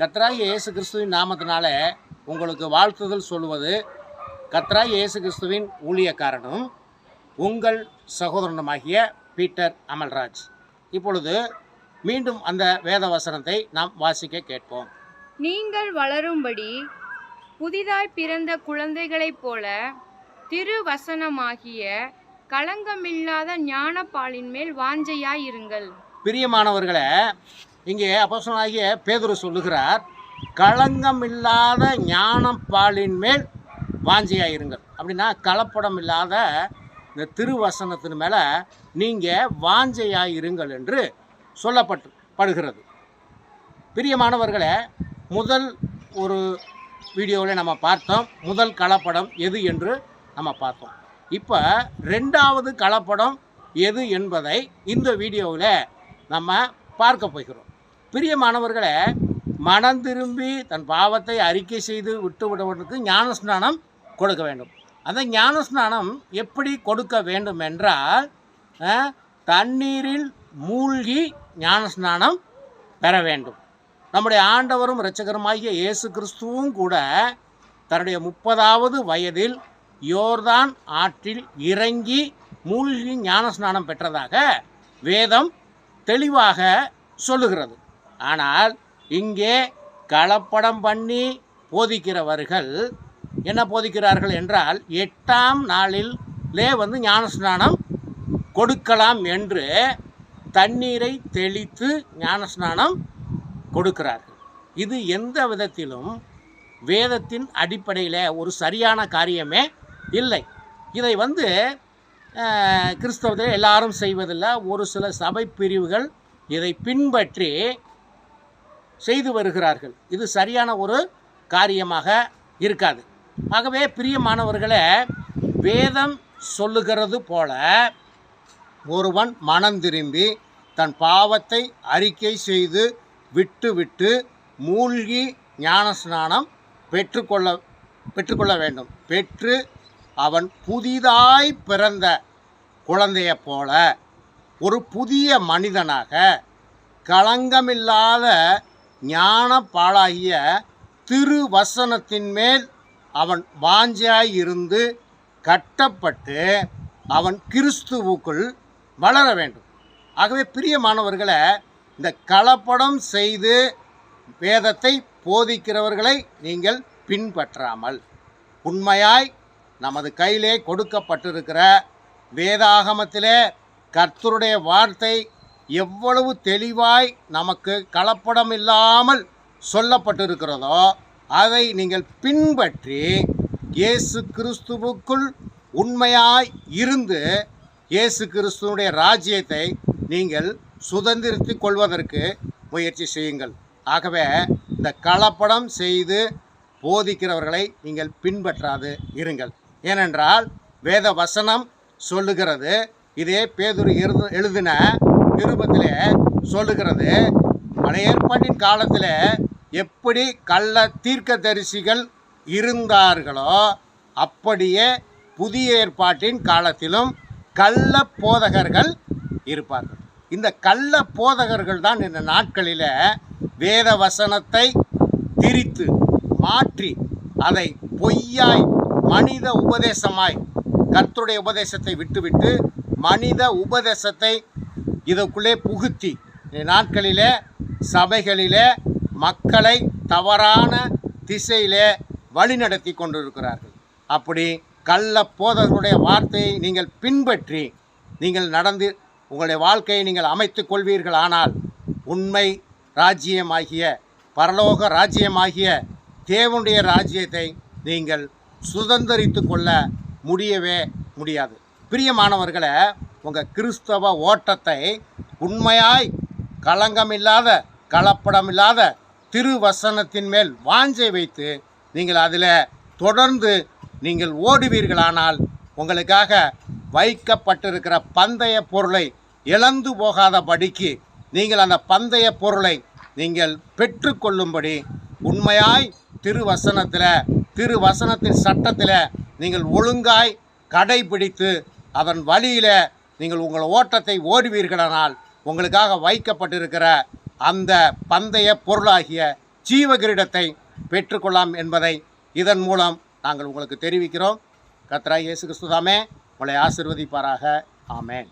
கத்ராய் இயேசு கிறிஸ்துவின் நாமத்தினால உங்களுக்கு வாழ்த்துதல் சொல்லுவது கத்ராய் இயேசு கிறிஸ்துவின் ஊழியக்காரனும் உங்கள் சகோதரனுமாகிய பீட்டர் அமல்ராஜ். இப்பொழுது மீண்டும் அந்த வேத வசனத்தை நாம் வாசிக்க கேட்போம். நீங்கள் வளரும்படி புதிதாய் பிறந்த குழந்தைகளைப் போல திருவசனமாகிய களங்கமில்லாத ஞானப்பாலின் மேல் வாஞ்சையாயிருங்கள் பிரியமானவர்களே இங்கே அப்போஸ்தலனாகிய பேதுரு சொல்லுகிறார் களங்கம் இல்லாத ஞானம் பாலின் மேல் வாஞ்சியாயிருங்கள். அப்படின்னா கலப்படம் இல்லாத இந்த திருவசனத்தின் மேலே நீங்கள் வாஞ்சையாயிருங்கள் என்று சொல்லப்பட்டு படுகிறது பிரியமானவர்களே முதல் ஒரு வீடியோவில் நம்ம பார்த்தோம் முதல் கலப்படம் எது என்று நம்ம பார்த்தோம். இப்போ ரெண்டாவது கலப்படம் எது என்பதை இந்த வீடியோவில் நம்ம பார்க்க போகிறோம். பிரியமானவர்களை மனம் திரும்பி தன் பாவத்தை அறிக்கை செய்து விட்டு விடுவதற்கு ஞானஸ்நானம் கொடுக்க வேண்டும். அந்த ஞானஸ்நானம் எப்படி கொடுக்க வேண்டும் என்றால் தண்ணீரில் மூழ்கி ஞானஸ்நானம் பெற வேண்டும். நம்முடைய ஆண்டவரும் இரட்சகருமாகிய இயேசு கிறிஸ்துவும் கூட தன்னுடைய முப்பதாவது வயதில் யோர்தான் ஆற்றில் இறங்கி மூழ்கி ஞானஸ்நானம் பெற்றதாக வேதம் தெளிவாக சொல்லுகிறது. ஆனால் இங்கே கலப்படம் பண்ணி போதிக்கிறவர்கள் என்ன போதிக்கிறார்கள் என்றால் எட்டாம் நாளிலே வந்து ஞானஸ்நானம் கொடுக்கலாம் என்று தண்ணீரை தெளித்து ஞானஸ்நானம் கொடுக்கிறார்கள். இது எந்த விதத்திலும் வேதத்தின் அடிப்படையில் ஒரு சரியான காரியமே இல்லை. இதை வந்து கிறிஸ்தவத்தில் எல்லாரும் செய்வதில்லை. ஒரு சில சபை பிரிவுகள் இதை பின்பற்றி செய்து வருகிறார்கள். இது சரியான ஒரு காரியமாக இருக்காது. ஆகவே பிரியமானவர்களே வேதம் சொல்லுகிறது போல ஒருவன் மனம் திரும்பி தன் பாவத்தை அறிக்கை செய்து விட்டு விட்டு மூழ்கி ஞானஸ்நானம் பெற்றுக்கொள்ள பெற்றுக்கொள்ள வேண்டும். பெற்று அவன் புதிதாய் பிறந்த குழந்தையைப் போல ஒரு புதிய மனிதனாக களங்கமில்லாத ஞான பாழாகிய திருவசனத்தின் மேல் அவன் வாஞ்சாயிருந்து கட்டப்பட்டு அவன் கிறிஸ்துவுக்குள் வளர வேண்டும். ஆகவே பிரியமானவர்களை இந்த கலப்படம் செய்து வேதத்தை போதிக்கிறவர்களை நீங்கள் பின்பற்றாமல் உண்மையாய் நமது கையிலே கொடுக்கப்பட்டிருக்கிற வேதாகமத்திலே கர்த்தருடைய வார்த்தை எவ்வளவு தெளிவாய் நமக்கு கலப்படம் இல்லாமல் சொல்லப்பட்டிருக்கிறதோ அதை நீங்கள் பின்பற்றி இயேசு கிறிஸ்துவுக்குள் உண்மையாய் இருந்து இயேசு கிறிஸ்துவனுடைய ராஜ்யத்தை நீங்கள் சுதந்திரித்து கொள்வதற்கு முயற்சி செய்யுங்கள். ஆகவே இந்த கலப்படம் செய்து போதிக்கிறவர்களை நீங்கள் பின்பற்றாது இருங்கள். ஏனென்றால் வேத வசனம் சொல்லுகிறது. இதே பேதுரு எழுது எழுதின நிருபத்திலே சொல்லுகிறது பழைய ஏற்பாட்டின் காலத்தில் எப்படி கள்ள தீர்க்கதரிசிகள் இருந்தார்களோ அப்படியே புதிய ஏற்பாட்டின் காலத்திலும் கள்ள போதகர்கள் இருப்பார்கள். இந்த கள்ள போதகர்கள் தான் இந்த நாட்களில் வேத வசனத்தை திரித்து மாற்றி அதை பொய்யாய் மனித உபதேசமாய் கர்த்தருடைய உபதேசத்தை விட்டுவிட்டு மனித உபதேசத்தை இதற்குள்ளே புகுத்தி. நாட்களிலே சபைகளிலே மக்களை தவறான திசையிலே வழிநடத்தி கொண்டிருக்கிறார்கள். அப்படி கள்ள போதகருடைய வார்த்தையை நீங்கள் பின்பற்றி நீங்கள் நடந்து உங்களுடைய வாழ்க்கையை நீங்கள் அமைத்துக் கொள்வீர்கள். ஆனால் உண்மை ராஜ்யமாகிய பரலோக ராஜ்யமாகிய தேவனுடைய ராஜ்யத்தை நீங்கள் சுதந்திரித்து கொள்ள முடியவே முடியாது. பிரியமானவர்களை உங்கள் கிறிஸ்தவ ஓட்டத்தை உண்மையாய் களங்கமில்லாத கலப்படமில்லாத திருவசனத்தின் மேல் வாஞ்சை வைத்து நீங்கள் அதில் தொடர்ந்து நீங்கள் ஓடுவீர்களானால் உங்களுக்காக வைக்கப்பட்டிருக்கிற பந்தய பொருளை இழந்து போகாதபடிக்கு நீங்கள் அந்த பந்தய பொருளை நீங்கள் பெற்றுக்கொள்ளும்படி உண்மையாய் திருவசனத்தில் திருவசனத்தின் சட்டத்தில் நீங்கள் ஒழுங்காய் கடைபிடித்து அதன் வழியில் நீங்கள் உங்கள் ஓட்டத்தை ஓடுவீர்களானால் உங்களுக்காக வைக்கப்பட்டிருக்கிற அந்த பந்தய பொருளாகிய ஜீவகிரீடத்தை பெற்றுக்கொள்ளலாம் என்பதை இதன் மூலம் நாங்கள் உங்களுக்கு தெரிவிக்கிறோம். கத்ரா இயேசு கிறிஸ்துதாமே உங்களை ஆசிர்வதிப்பாராக. ஆமேன்.